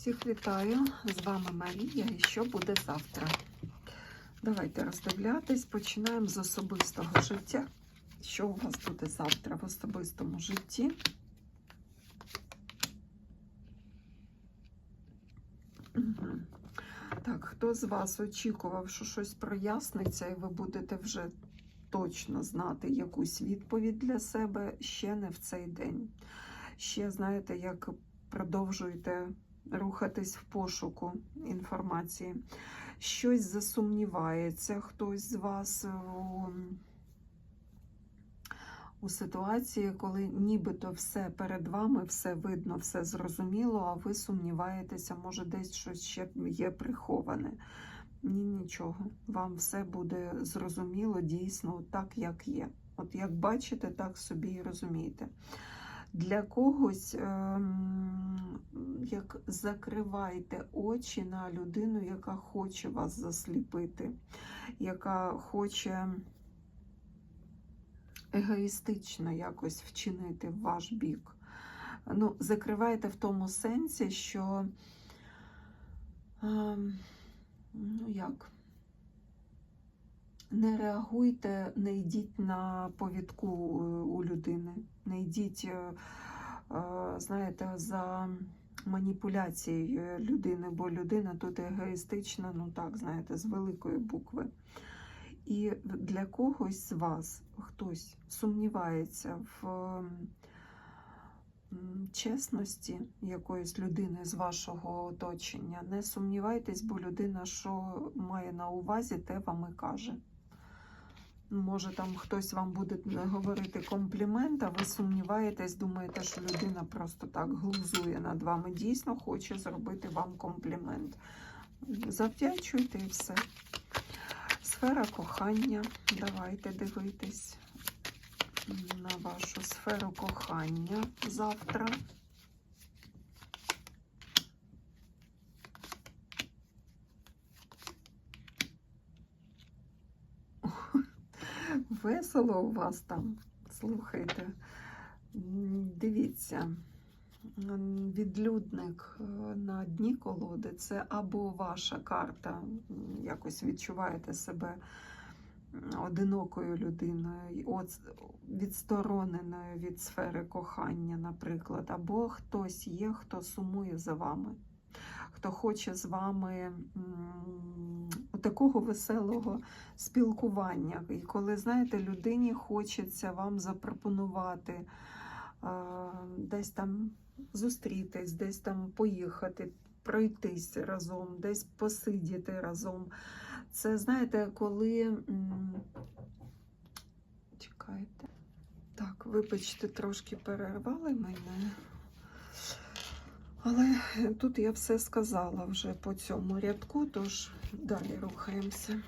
Всіх вітаю! З вами Марія і що буде завтра? Давайте роздивлятись. Починаємо з особистого життя. Що у вас буде завтра в особистому житті? Так, хто з вас очікував, що щось проясниться, і ви будете вже точно знати якусь відповідь для себе ще не в цей день. Ще знаєте, як продовжуєте рухатись в пошуку інформації. Щось засумнівається хтось з вас у, у ситуації, коли нібито все перед вами, все видно, все зрозуміло, а ви сумніваєтеся, може десь щось ще є приховане. Ні, нічого. Вам все буде зрозуміло, дійсно, так, як є. От як бачите, так собі і розумієте. Для когось, ем, як закривайте очі на людину, яка хоче вас засліпити, яка хоче егоїстично якось вчинити в ваш бік. Ну, закривайте в тому сенсі, що, ем, ну як, не реагуйте, не йдіть на повідку у людини, не йдіть, е, е, знаєте, за маніпуляцією людини, бо людина тут егоїстична, ну так, знаєте, з великої букви. І для когось з вас хтось сумнівається в чесності якоїсь людини з вашого оточення. Не сумнівайтесь, бо людина, що має на увазі, те вам і каже. Може, там хтось вам буде говорити комплімент, а ви сумніваєтесь, думаєте, що людина просто так глузує над вами. Дійсно хоче зробити вам комплімент. Завдячуйте і все. Сфера кохання. Давайте дивитись на вашу сферу кохання завтра. Весело у вас там, слухайте. Дивіться, відлюдник е, на дні колоди це або ваша карта, якось відчуваєте себе одинокою людиною, відстороненою від сфери кохання, наприклад, або хтось є, хто сумує за вами, хто хоче з вами такого веселого спілкування. І коли, знаєте, людині хочеться вам запропонувати е, десь там зустрітись, десь там поїхати, пройтись разом, десь посидіти разом. Це, знаєте, коли. Чекайте. Так, вибачте, трошки перервали мене. Але тут я все сказала вже по цьому рядку, тож далі рухаємося.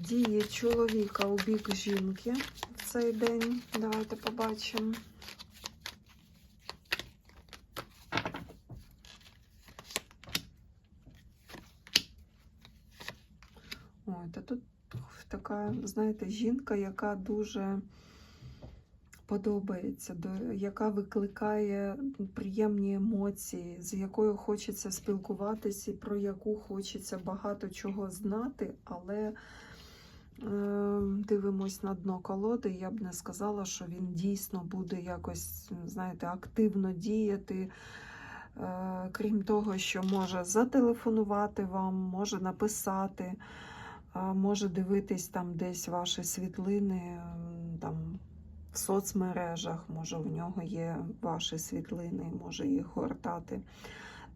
Дії чоловіка у бік жінки в цей день. Давайте побачимо. Ой, та тут така, знаєте, жінка, яка дуже подобається, до, яка викликає приємні емоції, з якою хочеться спілкуватися, про яку хочеться багато чого знати, але е, дивимось на дно колоди. Я б не сказала, що він дійсно буде якось, знаєте, активно діяти. Е, крім того, що може зателефонувати вам, може написати, е, може дивитись там десь ваші світлини, там в соцмережах, може в нього є ваші світлини, може їх гортати.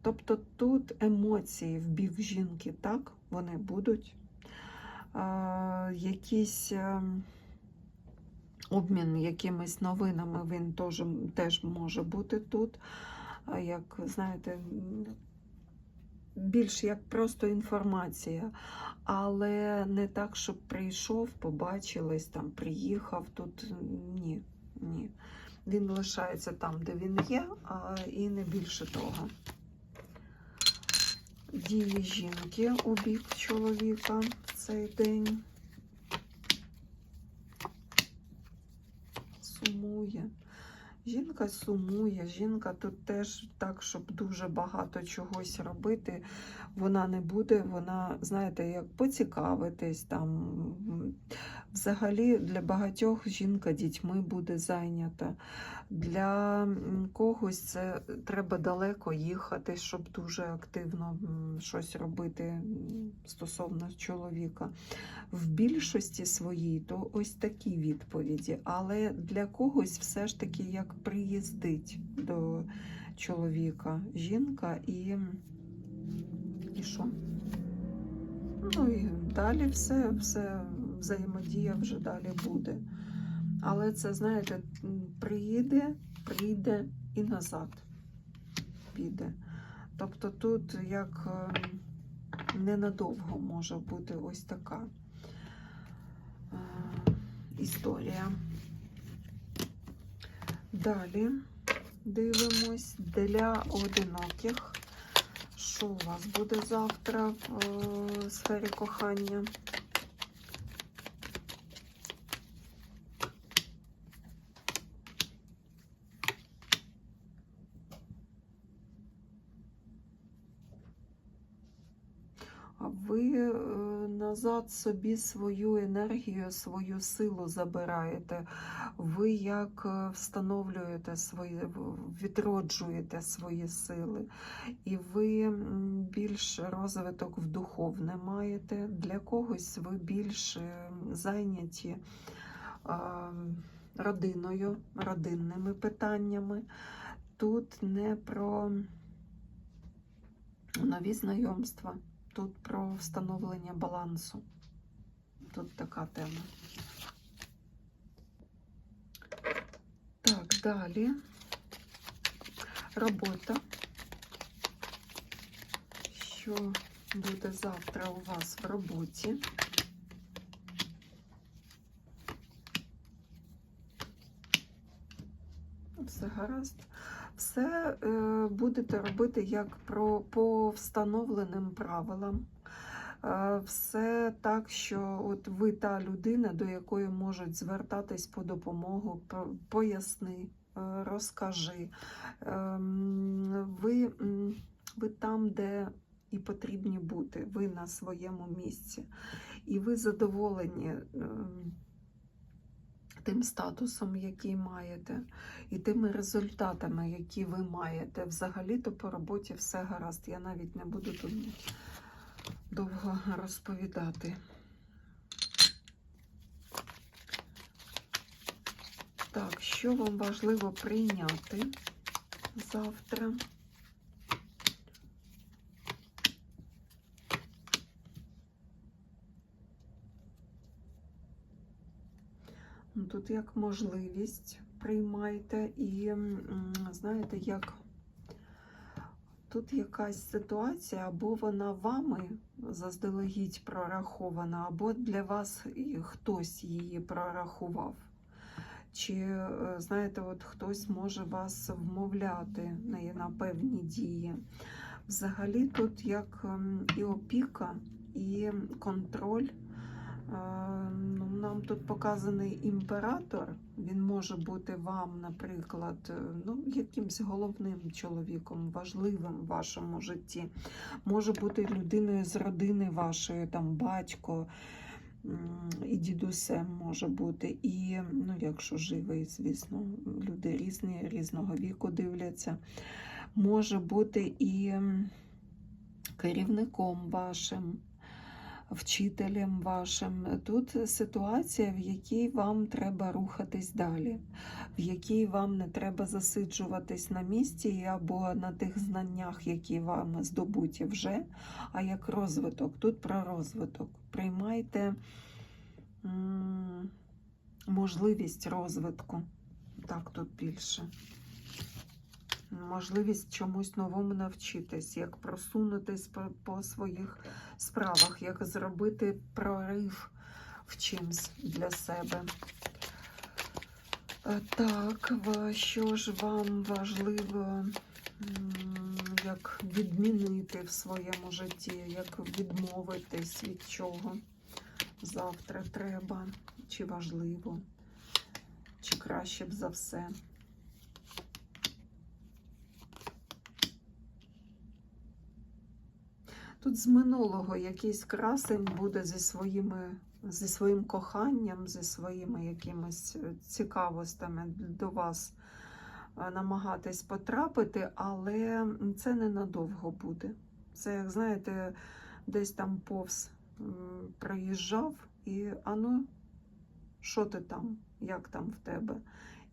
Тобто тут емоції в бік жінки, так, вони будуть. Е, якийсь е, обмін якимись новинами він теж, теж може бути тут. Як, знаєте, більш як просто інформація, але не так, щоб прийшов, побачились, там, приїхав тут. Ні, ні. Він лишається там, де він є, а і не більше того. Дії жінки у бік чоловіка в цей день. Сумує. Жінка сумує, жінка тут теж так, щоб дуже багато чогось робити, вона не буде, вона, знаєте, як поцікавитись там. Взагалі для багатьох жінка дітьми буде зайнята. Для когось це треба далеко їхати, щоб дуже активно щось робити стосовно чоловіка. В більшості своїй то ось такі відповіді, але для когось все ж таки як приїздить до чоловіка жінка і, і що? Ну і далі все, все взаємодія вже далі буде. Але це, знаєте, приїде, прийде і назад піде. Тобто тут як е, ненадовго може бути ось така е, історія. Далі дивимось для одиноких. Що у вас буде завтра в е, сфері кохання? А ви е, назад собі свою енергію, свою силу забираєте. Ви як е, встановлюєте свої, відроджуєте свої сили. І ви більш розвиток в духовне маєте. Для когось ви більш е, зайняті родиною, родинними питаннями. Тут не про нові знайомства. Тут про встановлення балансу. Тут така тема. Так, далі. Робота. Що буде завтра у вас в роботі? Все гаразд. Все е, будете робити як про, по встановленим правилам. Е, все так, що от ви та людина, до якої можуть звертатись по допомогу, поясни, е, розкажи. Ем, Ви, ви там, де і потрібні бути, ви на своєму місці. І ви задоволені ем, тим статусом, який маєте, і тими результатами, які ви маєте. Взагалі-то по роботі все гаразд. Я навіть не буду тут довго розповідати. Так, що вам важливо прийняти завтра? Тут як можливість приймайте і, знаєте, як тут якась ситуація, або вона вами заздалегідь прорахована, або для вас хтось її прорахував. Чи, е, знаєте, от хтось може вас вмовляти на, певні дії. Взагалі тут як і опіка, і контроль. Е, Ну, нам тут показаний імператор. Він може бути вам, наприклад, е, ну, якимсь головним чоловіком, важливим в вашому житті. Може бути людиною з родини вашої, там батько і дідусем може бути. І, ну, якщо живий, звісно, люди різні, різного віку дивляться. Може бути і керівником вашим вчителем вашим. Тут ситуація, в якій вам треба рухатись далі, в якій вам не треба засиджуватись на місці або на тих знаннях, які вам здобуті вже, а як розвиток. Тут про розвиток. Приймайте можливість розвитку. Так, тут більше. Можливість чомусь новому навчитись, як просунутись по, по своїх справах, як зробити прорив в чимсь для себе. Е, Так, що ж вам важливо, як відмінити в своєму житті, як відмовитись від чого завтра треба, чи важливо, чи краще б за все. Тут з минулого якийсь красень буде зі своїми. Зі своїм коханням, зі своїми якимись е, цікавостями до вас е, намагатись потрапити, але це ненадовго буде. Це, як знаєте, десь там повз проїжджав і ану, що ти там, як там в тебе?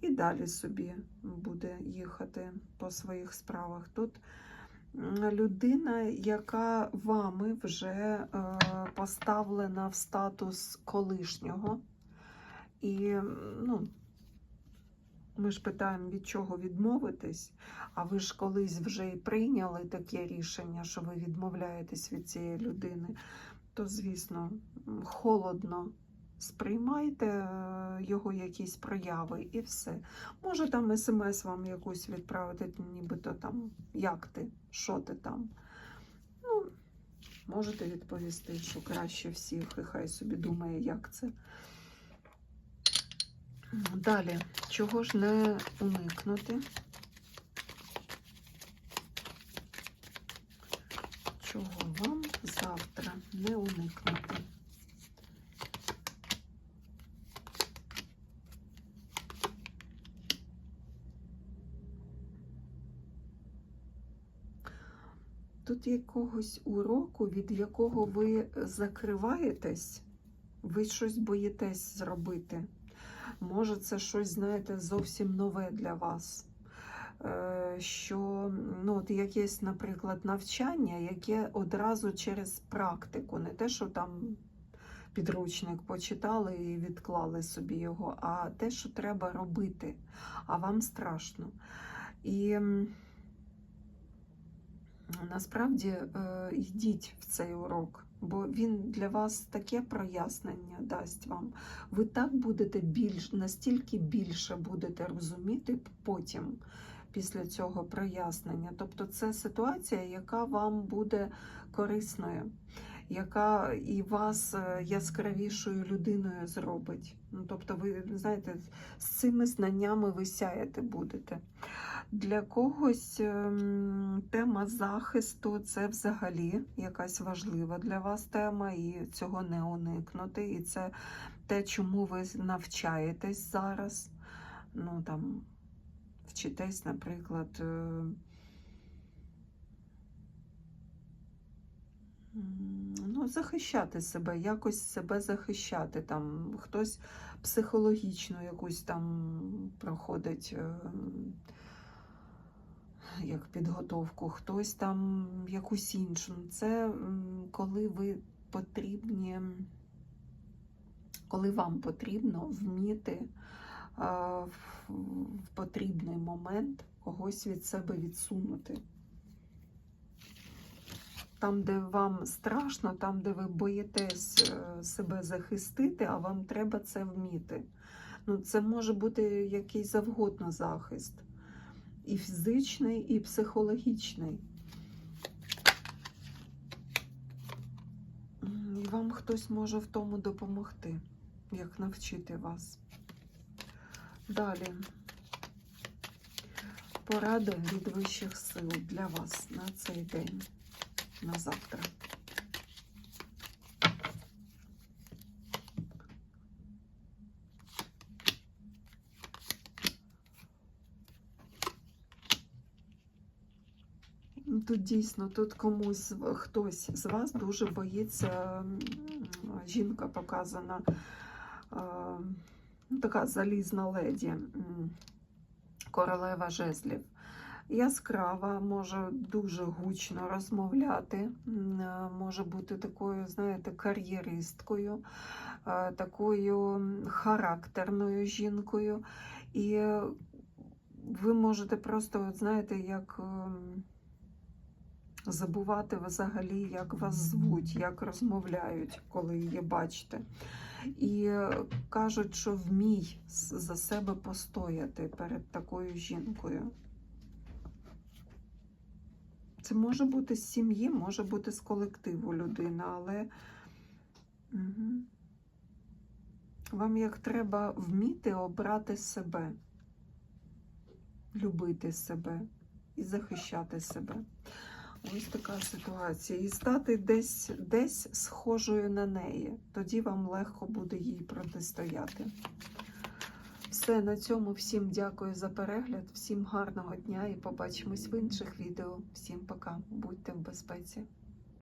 І далі собі буде їхати по своїх справах. Тут людина, яка вами вже е, поставлена в статус колишнього. І ну, ми ж питаємо, від чого відмовитись, а ви ж колись вже і прийняли таке рішення, що ви відмовляєтесь від цієї людини, то, звісно, холодно сприймайте е, його якісь прояви і все. Може там смс вам якусь відправити, нібито там, як ти, що ти там. Ну, можете відповісти, що краще всіх, і хай собі думає, як це. Далі, чого ж не уникнути? Чого вам завтра не уникнути? Тут якогось уроку, від якого ви закриваєтесь, ви щось боїтесь зробити. Може, це щось, знаєте, зовсім нове для вас. Е, Що ну, от якесь, наприклад, навчання, яке одразу через практику, не те, що там підручник почитали і відклали собі його, а те, що треба робити, а вам страшно. І насправді е, йдіть в цей урок, бо він для вас таке прояснення дасть вам. Ви так будете більш, настільки більше будете розуміти потім після цього прояснення. Тобто це ситуація, яка вам буде корисною, яка і вас е, яскравішою людиною зробить. Ну, тобто, ви знаєте, з цими знаннями ви сяяти будете. Для когось ем, тема захисту це взагалі якась важлива для вас тема, і цього не уникнути. І це те, чому ви навчаєтесь зараз. Ну там вчитесь, наприклад. е, Ну, захищати себе, якось себе захищати. Там хтось психологічну якусь там проходить е, як підготовку, хтось там якусь іншу. Це коли ви потрібні, коли вам потрібно вміти е, в в потрібний момент когось від себе відсунути. Там, де вам страшно, там, де ви боїтесь е, себе захистити, а вам треба це вміти. Ну, це може бути який завгодно захист. І фізичний, і психологічний. І вам хтось може в тому допомогти, як навчити вас. Далі. Порада від вищих сил для вас на цей день, на завтра. Тут дійсно, тут комусь хтось з вас дуже боїться, жінка показана, ну, така залізна леді, королева жезлів. Яскрава, може дуже гучно розмовляти, може бути такою, знаєте, кар'єристкою, такою характерною жінкою. І ви можете просто, от знаєте, як. Забувати взагалі, як вас звуть, як розмовляють, коли її бачите. І кажуть, що вмій за себе постояти перед такою жінкою. Це може бути з сім'ї, може бути з колективу людина, але угу. вам як треба вміти обрати себе, любити себе і захищати себе. Ось така ситуація. І стати десь, десь схожою на неї. Тоді вам легко буде їй протистояти. Все, на цьому всім дякую за перегляд, всім гарного дня і побачимось в інших відео. Всім пока, будьте в безпеці.